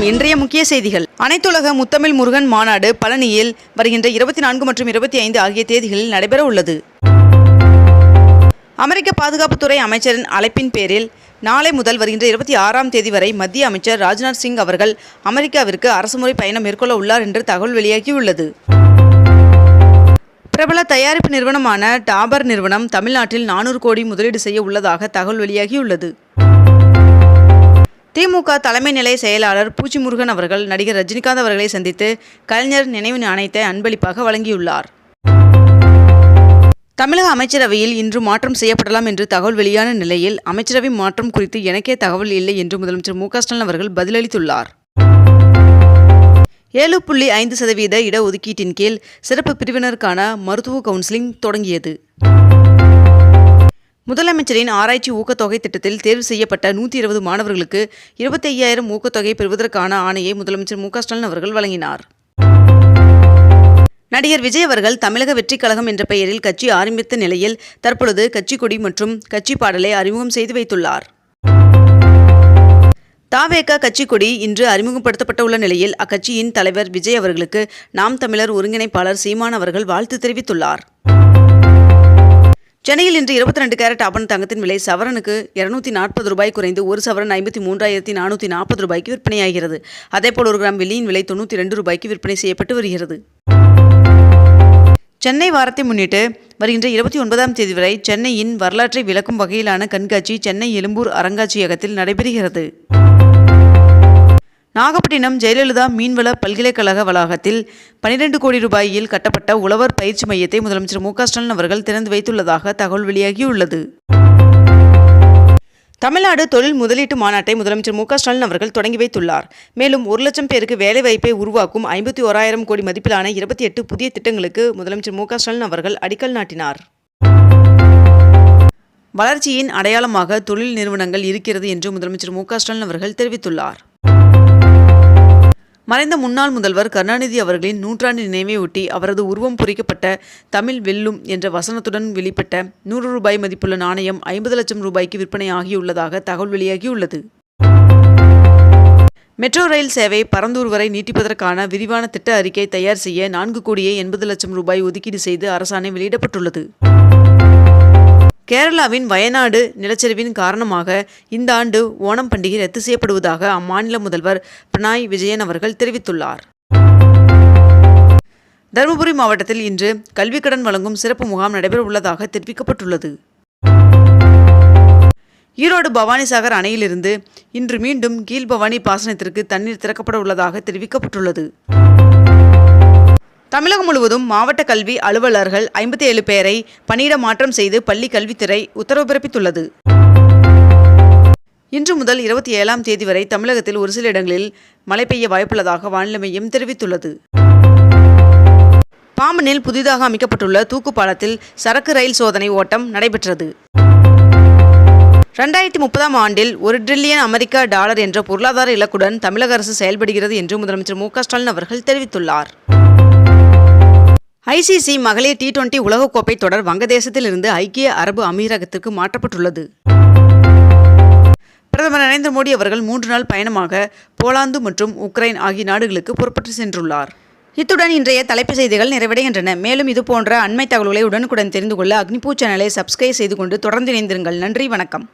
வணக்கம் இன்றைய முக்கிய செய்திகள். அனைத்துலக முத்தமிழ் முருகன் மாநாடு பழனியில் வருகின்ற இருபத்தி நான்கு மற்றும் இருபத்தி ஐந்து ஆகிய தேதிகளில் நடைபெற உள்ளது. அமெரிக்க பாதுகாப்புத்துறை அமைச்சரின் அழைப்பின் பேரில் நாளை முதல் வருகின்ற இருபத்தி ஆறாம் தேதி வரை மத்திய அமைச்சர் ராஜ்நாத் சிங் அவர்கள் அமெரிக்காவிற்கு அரசுமுறை பயணம் மேற்கொள்ள உள்ளார் என்று தகவல் வெளியாகியுள்ளது. பிரபல தயாரிப்பு நிறுவனமான டாபர் நிறுவனம் தமிழ்நாட்டில் நானூறு கோடி முதலீடு செய்ய உள்ளதாக தகவல் வெளியாகியுள்ளது. திமுக தலைமை நிலைய செயலாளர் பூச்சி முருகன் அவர்கள் நடிகர் ரஜினிகாந்த் அவர்களை சந்தித்து கலைஞர் நினைவு நாணயத்தை அன்பளிப்பாக வழங்கியுள்ளார். தமிழக அமைச்சரவையில் இன்று மாற்றம் செய்யப்படலாம் என்று தகவல் வெளியான நிலையில் அமைச்சரவை மாற்றம் குறித்து எனக்கே தகவல் இல்லை என்று முதலமைச்சர் மு ஸ்டாலின் அவர்கள் பதிலளித்துள்ளார். ஏழு புள்ளி ஐந்து சதவீத இடஒதுக்கீட்டின் கீழ் சிறப்பு பிரிவினருக்கான மருத்துவ கவுன்சிலிங் தொடங்கியது. முதலமைச்சரின் ஆராய்ச்சி ஊக்கத்தொகை திட்டத்தில் தேர்வு செய்யப்பட்ட நூற்றி இருபது மாணவர்களுக்கு இருபத்தி ஐயாயிரம் ஊக்கத்தொகை பெறுவதற்கான ஆணையை முதலமைச்சர் மு ஸ்டாலின் அவர்கள் வழங்கினார். நடிகர் விஜய் அவர்கள் தமிழக வெற்றிக் கழகம் என்ற பெயரில் கட்சி ஆரம்பித்த நிலையில் தற்பொழுது கட்சி கொடி மற்றும் கட்சி பாடலை அறிமுகம் செய்து வைத்துள்ளார். தாவேக கட்சி கொடி இன்று அறிமுகப்படுத்தப்பட்டுள்ள நிலையில் அக்கட்சியின் தலைவர் விஜய் அவர்களுக்கு நாம் தமிழர் ஒருங்கிணைப்பாளர் சீமான் அவர்கள் வாழ்த்து தெரிவித்துள்ளார். சென்னையில் இன்று இருபத்தி ரெண்டு கேரட் ஆபண தங்கத்தின் விலை சவரனுக்கு இருநூத்தி நாற்பது ரூபாய் குறைந்து ஒரு சவரன் ஐம்பத்தி மூன்றாயிரத்தி நானூற்றி நாற்பது ரூபாய்க்கு விற்பனையாகிறது. அதேபோல் ஒரு கிராம் வெள்ளியின் விலை தொண்ணூற்றி ரெண்டு ரூபாய்க்கு விற்பனை செய்யப்பட்டு வருகிறது. சென்னை வாரத்தை முன்னிட்டு வருகின்ற இருபத்தி ஒன்பதாம் தேதி வரை சென்னையின் வரலாற்றை விளக்கும் வகையிலான கண்காட்சி சென்னை எழும்பூர் அருங்காட்சியகத்தில் நடைபெறுகிறது. நாகப்பட்டினம் ஜெயலலிதா மீன்வள பல்கலைக்கழக வளாகத்தில் பனிரெண்டு கோடி ரூபாயில் கட்டப்பட்ட உழவர் பயிற்சி மையத்தை முதலமைச்சர் மு ஸ்டாலின் அவர்கள் திறந்து வைத்துள்ளதாக தகவல் வெளியாகியுள்ளது. தமிழ்நாடு தொழில் முதலீட்டு மாநாட்டை முதலமைச்சர் மு ஸ்டாலின் அவர்கள் தொடங்கி வைத்துள்ளார். மேலும் ஒரு லட்சம் பேருக்கு வேலைவாய்ப்பை உருவாக்கும் ஐம்பத்தி ஓராயிரம் கோடி மதிப்பிலான இருபத்தி எட்டு புதிய திட்டங்களுக்கு முதலமைச்சர் மு ஸ்டாலின் அவர்கள் அடிக்கல் நாட்டினார். வளர்ச்சியின் அடையாளமாக தொழில் நிறுவனங்கள் இருக்கிறது என்று முதலமைச்சர் மு ஸ்டாலின் அவர்கள் தெரிவித்துள்ளார். மறைந்த முன்னாள் முதல்வர் கருணாநிதி அவர்களின் நூற்றாண்டு நினைவை ஒட்டி அவரது உருவம் பொறிக்கப்பட்ட தமிழ் வெல்லும் என்ற வசனத்துடன் வெளிப்பட்ட நூறு ரூபாய் மதிப்புள்ள நாணயம் ஐம்பது லட்சம் ரூபாய்க்கு விற்பனை ஆகியுள்ளதாக தகவல் வெளியாகியுள்ளது. மெட்ரோ ரயில் சேவை பரந்தூர் வரை நீட்டிப்பதற்கான விரிவான திட்ட அறிக்கை தயார் செய்ய நான்கு கோடியே எண்பது லட்சம் ரூபாய் ஒதுக்கீடு செய்து அரசாணை வெளியிடப்பட்டுள்ளது. கேரளாவின் வயநாடு நிலச்சரிவின் காரணமாக இந்த ஆண்டு ஓணம் பண்டிகை ரத்து செய்யப்படுவதாக அம்மாநில முதல்வர் பினாய் விஜயன் அவர்கள் தெரிவித்துள்ளார். தருமபுரி மாவட்டத்தில் இன்று கல்விக் கடன் வழங்கும் சிறப்பு முகாம் நடைபெற உள்ளதாக தெரிவிக்கப்பட்டுள்ளது. ஈரோடு பவானிசாகர் அணையிலிருந்து இன்று மீண்டும் கீழ்பவானி பாசனத்திற்கு தண்ணீர் திறக்கப்பட உள்ளதாக தெரிவிக்கப்பட்டுள்ளது. தமிழகம் முழுவதும் மாவட்ட கல்வி அலுவலர்கள் ஐம்பத்தி ஏழு பேரை பணியிட மாற்றம் செய்து பள்ளி கல்வித்துறை உத்தரவு பிறப்பித்துள்ளது. இன்று முதல் இருபத்தி ஏழாம் தேதி வரை தமிழகத்தில் ஒரு சில இடங்களில் மழை பெய்ய வாய்ப்புள்ளதாக வானிலை மையம் தெரிவித்துள்ளது. பாம்பனில் புதிதாக அமைக்கப்பட்டுள்ள தூக்கு பாலத்தில் சரக்கு ரயில் சோதனை ஓட்டம் நடைபெற்றது. ரெண்டாயிரத்தி முப்பதாம் ஆண்டில் ஒரு டிரில்லியன் அமெரிக்க டாலர் என்ற பொருளாதார இலக்குடன் தமிழக அரசு செயல்படுகிறது என்று முதலமைச்சர் மு க ஸ்டாலின் அவர்கள் தெரிவித்துள்ளார். ஐசிசி மகளிர் டி டுவெண்டி உலகக்கோப்பை தொடர் வங்கதேசத்திலிருந்து ஐக்கிய அரபு அமீரகத்திற்கு மாற்றப்பட்டுள்ளது. பிரதமர் நரேந்திர மோடி அவர்கள் மூன்று நாள் பயணமாக போலாந்து மற்றும் உக்ரைன் ஆகிய நாடுகளுக்கு புறப்பட்டு சென்றுள்ளார். இத்துடன் இன்றைய தலைப்புச் செய்திகள் நிறைவடைகின்றன. மேலும் இதுபோன்ற அண்மை தகவல்களை உடனுக்குடன் தெரிந்து கொள்ள அக்னிபூ சேனலை சப்ஸ்கிரைப் செய்து கொண்டு தொடர்ந்து இணைந்திருங்கள். நன்றி வணக்கம்.